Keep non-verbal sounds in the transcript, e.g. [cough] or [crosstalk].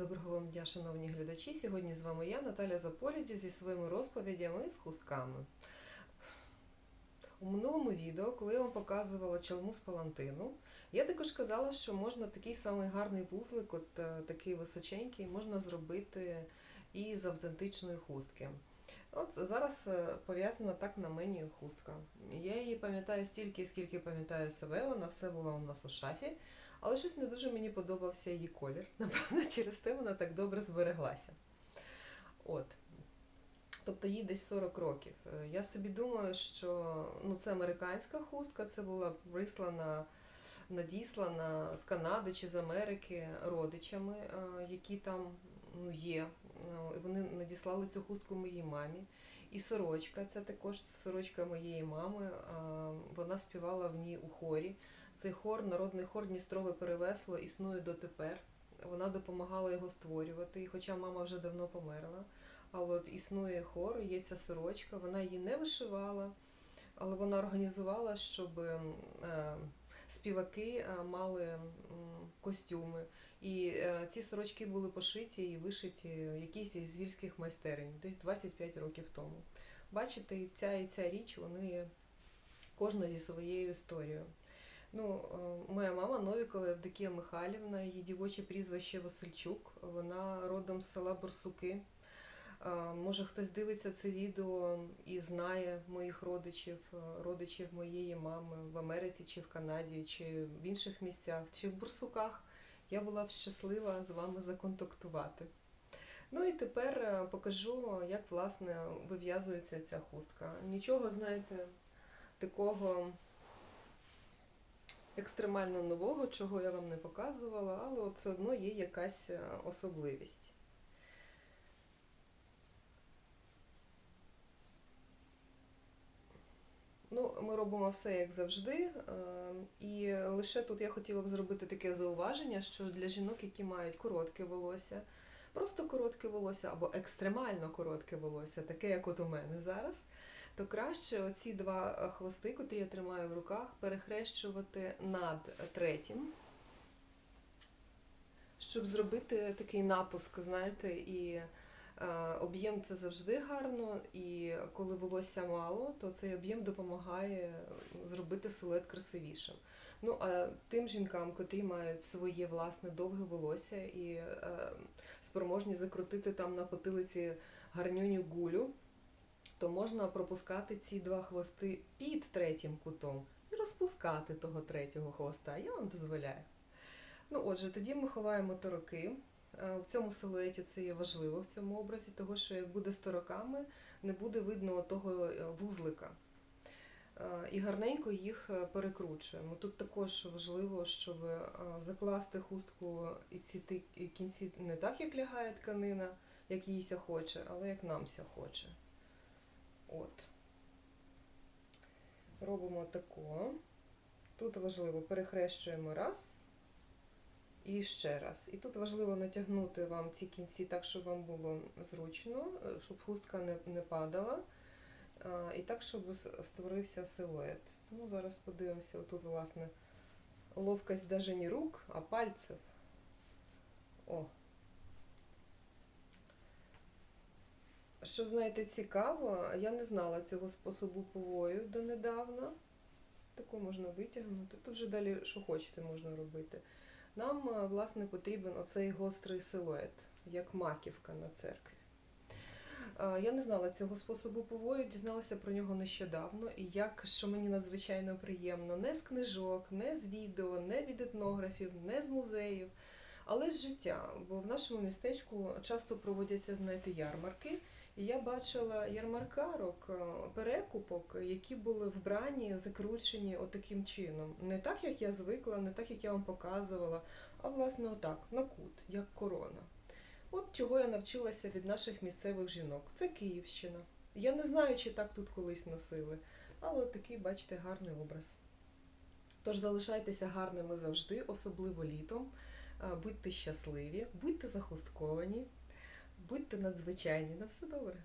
Доброго вам дня, шановні глядачі. Сьогодні з вами я, Наталя Заполіді, зі своїми розповідями з хустками. У минулому відео, коли я вам показувала чалму з палантину, я також казала, що можна такий самий гарний вузлик, от е, такий височенький, можна зробити і з автентичної хустки. От зараз е, пов'язана так на мені хустка. Я її пам'ятаю стільки, скільки пам'ятаю себе, вона все була у нас у шафі. Але щось не дуже мені подобався її колір. [laughs] Напевно, через те вона так добре збереглася. От. Тобто їй десь 40 років. Е, Я собі думаю, що ну, це американська хустка, це була прислана, надіслана з Канади чи з Америки родичами, е, які там ну, є. І Вони надіслали цю хустку моїй мамі. І сорочка, це також сорочка моєї мами. Вона співала в ній у хорі. Цей хор, народний хор Дністрове перевесло, існує дотепер. Вона допомагала його створювати, і хоча мама вже давно померла. А от існує хор, є ця сорочка, вона її не вишивала, але вона організувала, щоб е, співаки е, мали костюми. І е, ці сорочки були пошиті і вишиті якісь із звільських майстерень, десь 25 років тому. Бачите, і ця і ця річ, вони є кожна зі своєю історією. Ну, е, моя мама Новікова Евдокія Михайлівна, її дівоче прізвище Васильчук. Вона родом з села Борсуки. Е, Може, хтось дивиться це відео і знає моїх родичів, е, родичів моєї мами в Америці чи в Канаді, чи в інших місцях, чи в Бурсуках. Я була б щаслива з вами законтактувати. Ну і тепер е, покажу, як власне вив'язується ця хустка. Нічого, знаєте, такого екстремально нового, чого я вам не показувала, але все одно є якась особливість. Ну, ми робимо все як завжди. е, І лише тут я хотіла б зробити таке зауваження, що для жінок, які мають коротке волосся, просто коротке волосся або екстремально коротке волосся, таке, як от у мене зараз, то краще оці два е, хвости, котрі я тримаю в руках, перехрещувати над третім, щоб зробити такий напуск, знаєте, і об'єм це завжди гарно, і коли волосся мало, то цей об'єм допомагає зробити силует красивішим. Ну а тим жінкам, котрі мають своє власне довге волосся і е, спроможні закрутити там на потилиці гарнюню гулю, то можна пропускати ці два хвости під третім кутом і розпускати того третього хвоста. Я вам дозволяю. Ну, отже, тоді ми ховаємо тороки. Е, В цьому силуеті це є важливо в цьому образі, того що як буде з тороками, не буде видно того е, вузлика. Е, І гарненько їх перекручуємо. Тут також важливо, щоб закласти хустку і ці кінці не так, як лягає тканина, як їйся хоче, але як намся хоче. От. Робимо тако. Тут важливо перехрещуємо раз і ще раз. І тут важливо натягнути вам ці кінці так, щоб вам було зручно, е, щоб хустка не, не падала. І так, щоб створився силует. Ну, зараз подивимося, отут, власне, ловкость навіть не рук, а пальців. О. Що знаєте, цікаво, я не знала цього способу повою донедавна. Таку можна витягнути. Тут вже далі, що хочете, можна робити. Нам, е, власне, потрібен оцей гострий силует, як маківка на церкві. Я не знала цього способу повою, дізналася про нього нещодавно, і як, що мені надзвичайно приємно, не з книжок, не з відео, не від етнографів, не з музеїв, але з життя. Бо в нашому містечку часто проводяться, знаєте, ярмарки. Я бачила ярмаркарок, е, перекупок, які були вбрані, закручені отаким чином. Не так, як я звикла, не так, як я вам показувала, а власне отак, на кут, як корона. От чого я навчилася від наших місцевих жінок. Це Київщина. Я не знаю, чи так тут колись носили, але такий, бачите, гарний образ. Тож залишайтеся гарними завжди, особливо літом. Е, Будьте щасливі, будьте захустковані, будьте надзвичайні. На все добре.